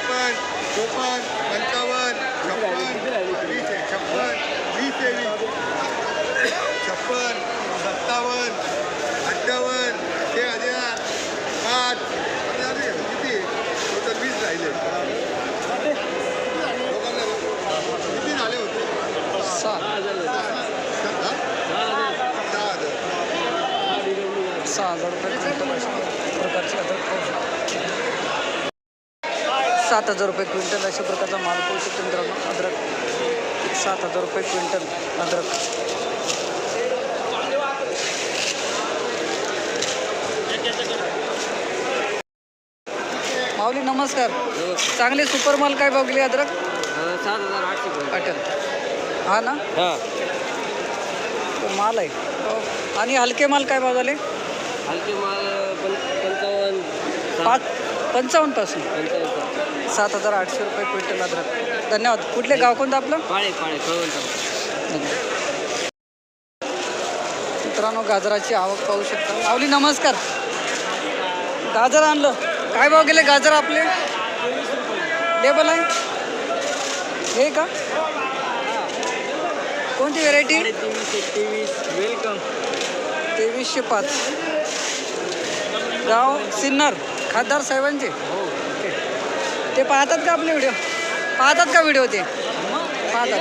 ત્રેપન ચોપન પંચાવન છપ્પન છપ્પન વીસ એવી सात हजार रुपये क्विंटल अशा प्रकारचा माल पाहू शकतो मित्रांनो अद्रक. सात हजार रुपये क्विंटल अद्रक. माऊली नमस्कार. चांगले सुपर माल काय भाव गेले अद्रक? सात हजार आठशे अटल. हा ना? हां. तो माल आहे. हो. आणि हलके माल काय भाव झाले? हलके माल पंचावन्न पाच पंचावन्नपासून पंचावन्न सात हजार आठशे रुपये क्विंटल अद्रक धन्यवाद. कुठले गाव कोणतं आपलं? पाळे पाळे कळवंत धन्यवाद. मित्रांनो गाजराची आवक पाहू शकता. माऊली नमस्कार. गाजर आणलं. काय भाव गेले गाजर आपले? लेबल आहे? हे का? कोणती व्हेरायटी तेवीस. वेलकम तेवीसशे पाच. गाव सिन्नर. खासदार साहेबांचे? ते पाहतात का आपले व्हिडिओ? पाहतात का व्हिडिओ ते? पाहतात.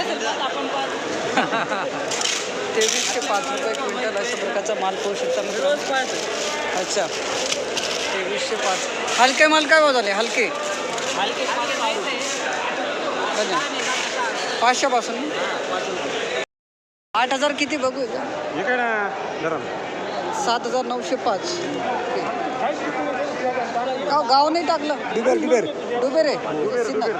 तेवीसशे पाच रुपये क्विंटल अशा प्रकारचा माल पाहू शकता मित्रांनो. अच्छा. तेवीसशे पाच. हलके माल काय भाव झाले? हलके. पाचशेपासून? आठ हजार किती बघू सात हजार नऊशे पाच. गाव गाव नाही टाकलं. डिबेर डिबेर. डुबे रे सिन्नर.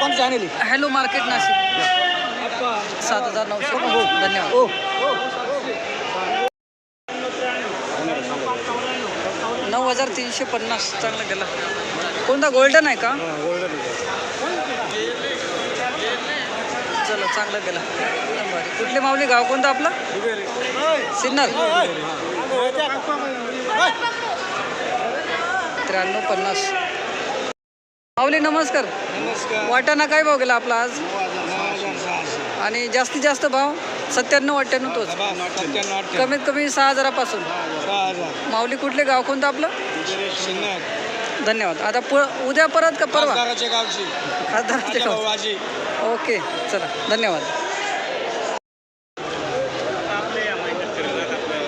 कोणतं चॅनल हॅलो मार्केट नाशिक. सात हजार नऊशे. धन्यवाद. नऊ हजार तीनशे पन्नास. चांगला गेला. कोणता? गोल्डन आहे का? चला चांगला गेला. भारी. कुठले माऊली? गाव कोणतं आपलं? सिन्नर. त्र्याण्णव पन्नास. माऊली नमस्कार. नमस्कार. वाटाणा काय भाव गेला आपला आज? आणि जास्तीत जास्त भाव? सत्त्याण्णव अठ्ठ्याण्णव तोच. कमीत कमी सहा हजारापासून. माऊली कुठले गाव? कोणतं आपलं? धन्यवाद. आता प उद्या परत का परवा? गावची. खासदाराचे गाव ओके चला. धन्यवाद.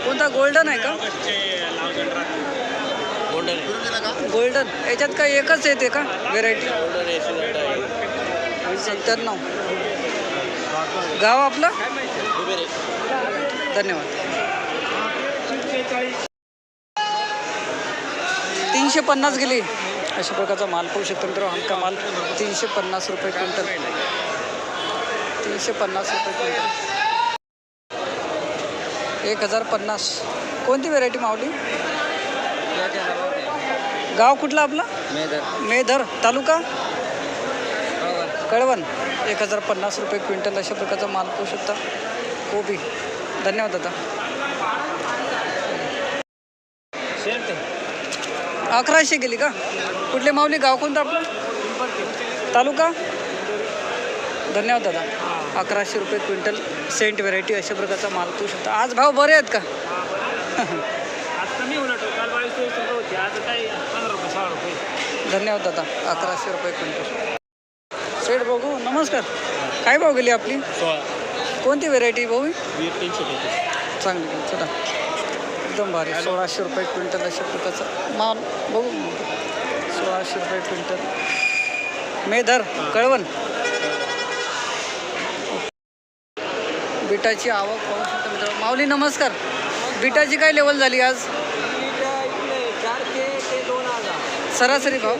कोणता? गोल्डन आहे का? गोल्डन गोल्डन याच्यात काय एकच येते का? व्हेरायटी गोल्डन आहे सत्त्याण्णव. गाव आपलं? धन्यवाद. तीनशे पन्नास गेली. अशा प्रकारचा माल पाहू शकतो मित्र हलका माल. तीनशे पन्नास रुपये क्विंटल. तीनशे पन्नास रुपये क्विंटल. एक हजार पन्नास. कोणती व्हेरायटी मावली गाव कुठलं आपलं? मेदर. मेधर तालुका? कळवण. एक हजार पन्नास रुपये क्विंटल अशा प्रकारचा माल पाहू शकता. कोबी. धन्यवाद दादा. अकराशे गेली का? कुठले माऊली? गाव कोणतं आपलं? तालुका? धन्यवाद दादा. अकराशे रुपये क्विंटल सेंट व्हेरायटी अशा प्रकारचा माल पाहू शकता. आज भाव बरे आहेत का आज कमी उलट काल बावीस तेवीस रुपये होती आज काही पंधरा रुपये सोळा रुपये धन्यवाद दादा अकराशे रुपये क्विंटल. सेठ बघू नमस्कार. काय भाव गेली आपली? कोणती व्हेरायटी भाऊ चांगली गेली चला. एकदम भारी सोळाशे रुपये क्विंटल अशा प्रकारचा माल बघू. सोळाशे रुपये क्विंटल. मेधर कळवण. बिटाची आवक पाहू शकतो मित्रांनो. माऊली नमस्कार. बिटाची काय लेवल झाली आज चारशे ते दोन हजार सरासरी भाव?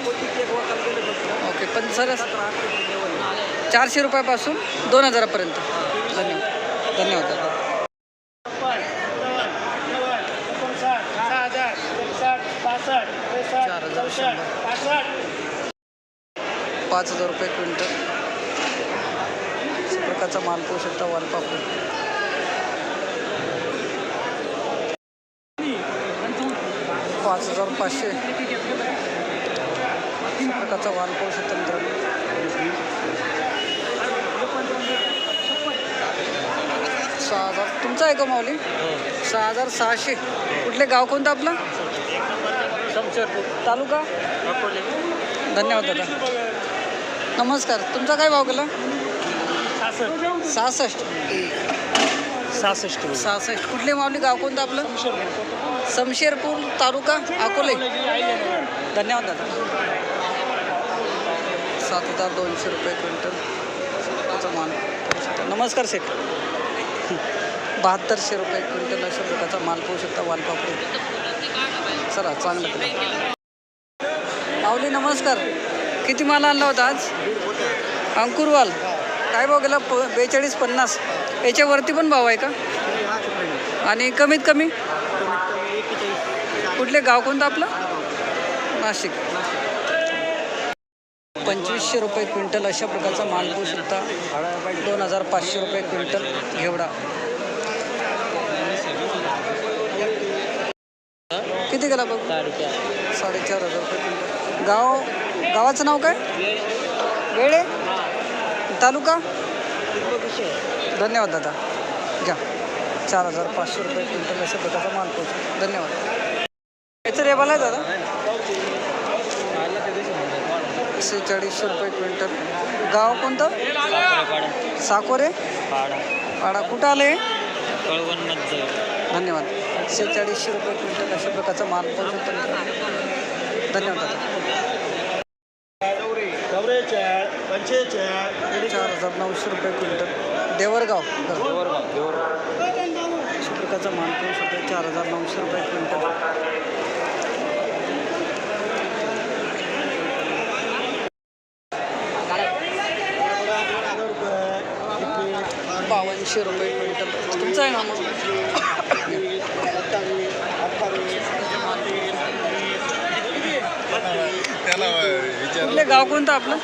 ओके पण सरस चारशे रुपयापासून दोन हजारापर्यंत. धन्यवाद. धन्यवाद. दादा चार हजार शंभर पाच हजार रुपये क्विंटल. प्रकारचा माल पाहू शकता वालपापड पाच हजार पाचशे. प्रकारचा वाल पाहू शकता मित्रांनो. सहा हजार. तुमचा आहे का माऊली? सहा हजार सहाशे. कुठले गाव कोणतं आपलं? तालुका? धन्यवाद दादा. नमस्कार. तुमचा काय भाव गेला? सहासष्ट. सहासष्ट. सहासष्ट. कुठले माऊली? गाव कोणतं आपलं? समशेरपूर तालुका? अकोले. धन्यवाद दादा. सात हजार दोनशे रुपये क्विंटल. त्याचा नमस्कार शेठ बहात्तरशे रुपये क्विंटल अशा प्रकारचा माल पाहू शकता वालपापडी चला चांगलं केलं. माऊली नमस्कार. किती माल आणला होता आज? अंकुरवाल. काय भाव गेला? प बेचाळीस पन्नास. याच्यावरती पण भाव आहे का? आणि कमीत कमी? कुठले गाव कोणतं आपलं? नाशिक. पंचवीसशे रुपये क्विंटल अशा प्रकारचा माल पाहू शकता. दोन हजार पाचशे रुपये क्विंटल घेवडा. किती गेला बघ? साडेचार हजार रुपये क्विंटल. गाव गावाचं नाव काय? वेळे? तालुका? धन्यवाद दादा. घ्या. चार हजार पाचशे रुपये क्विंटल अशा प्रकारचा माल पोहोचतो धन्यवाद. याचं रेबाल आहे दादा? सेहेचाळीसशे रुपये क्विंटल. गाव कोणतं? साकोरे? पाडा. कुठं आले? धन्यवाद. सेहेचाळीसशे रुपये क्विंटल अशा प्रकारचा माल पोहोचतो मित्रांनो. धन्यवाद चार हजार नऊशे रुपये क्विंटल. देवरगाव. अशा प्रकारचा माल पाहू शकतो चार हजार नऊशे रुपये क्विंटल बावनशे रुपये क्विंटल तुमचं आहे ना मग त्याला विचार कुठले गाव कोणतं आपलं?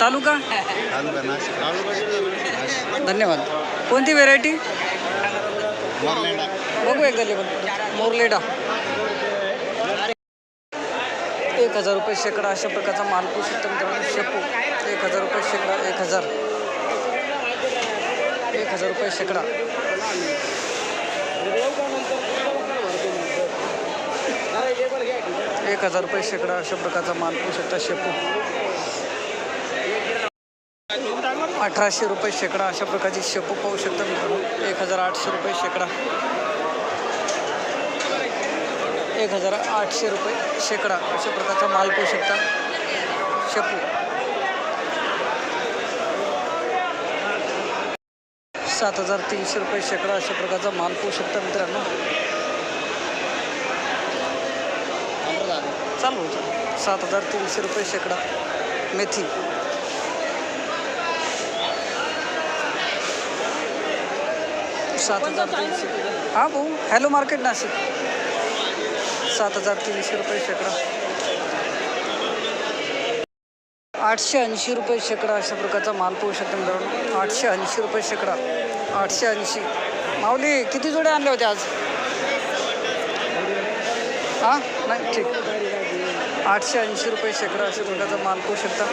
तालुका? धन्यवाद. कोणती व्हेरायटी बघू एकदा लेबल मोरलेडा. एक हजार रुपये शेकडा अशा प्रकारचा माल पाहू मित्रांनो शेपू. एक हजार रुपये शेकडा एक हजार. एक हजार रुपये शेकडा. एक हजार रुपये शेकडा अशा प्रकारचा माल पाहू शकता शेपू. अठराशे रुपये शेकडा अशा प्रकारची शेपू पाहू शकता मित्रांनो. एक हजार आठशे रुपये शेकडा. एक हजार आठशे रुपये शेकडा अशा प्रकारचा माल पाहू शकता शेपू. सात हजार तीनशे रुपये शेकडा अशा प्रकारचा माल पाहू शकता मित्रांनो. चालू होतं. सात हजार तीनशे रुपये शेकडा मेथी. सात हजार तीनशे. हां भाऊ हॅलो मार्केट नाशिक. सात हजार तीनशे रुपये शेकडा. आठशे ऐंशी रुपये शेकडा अशा प्रकारचा माल पाहू शकतो मित्रांनो. आठशे ऐंशी रुपये शेकडा. आठशे ऐंशी. माऊली किती जोड्या आणल्या होत्या आज? हां? नाही ठीक. आठशे ऐंशी रुपये शेकडा अशा प्रकारचा माल पाहू शकता.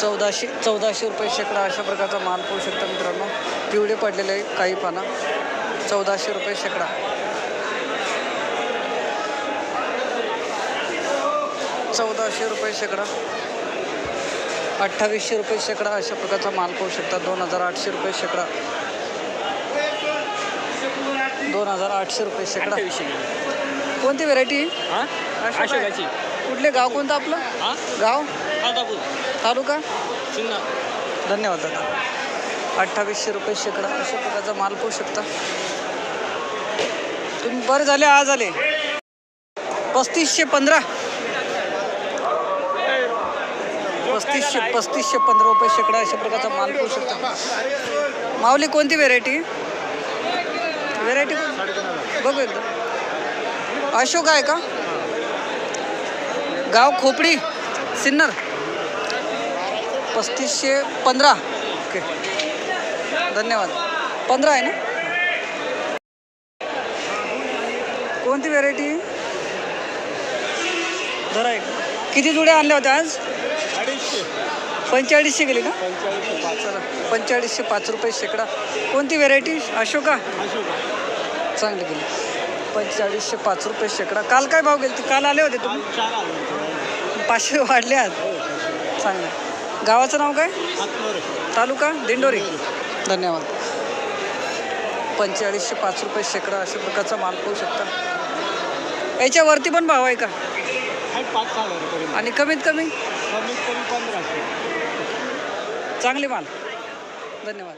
चौदाशे चौदाशे रुपये शेकडा अशा प्रकारचा माल पाहू शकता मित्रांनो. पिवळे पडलेले आहे काही पाना. चौदाशे रुपये शेकडा. चौदाशे रुपये शेकडा. अठ्ठावीसशे रुपये शेकडा अशा प्रकारचा माल पाहू शकता. दोन हजार आठशे रुपये शेकडा. दोन हजार आठशे रुपये शेकडा. कोणती व्हेरायटी अशोकाची. कुठले गाव कोणतं आपलं? हां? गाव? तालुका? धन्यवाद दादा. अठ्ठावीसशे रुपये शेकडा अशा प्रकारचा माल पाहू शकता. तुम्ही बरे झाले आज आले. पस्तीसशे पंधरा. पस्तीसशे पस्तीसशे पंधरा रुपये शेकडा अशा प्रकारचा माल पाहू शकता. माऊली कोणती व्हेरायटी व्हेरायटी बघू एकदा. अशोक आहे का? गाव खोपडी सिन्नर. पस्तीसशे पंधरा. ओके. धन्यवाद. पंधरा आहे ना? कोणती व्हेरायटी धरा एक. किती जुड्या आणल्या होत्या आज? अडीचशे. पंचेचाळीसशे गेली का? पंचेचाळीसशे पाच. रुपये शेकडा. कोणती व्हेरायटी अशोका? अशोक. चांगली गेली. पंचेचाळीसशे पाच रुपये शेकडा. काल काय भाव गेले काल आले होते तुम्ही? पाचशे वाढले आहात चांगलं. गावाचं नाव काय? तालुका? दिंडोरी. धन्यवाद. पंचेचाळीसशे पाच रुपये शेकडा अशा प्रकारचा माल पाहू शकता. याच्यावरती पण भाव आहे का? आणि कमीत कमी? चांगले माल. धन्यवाद.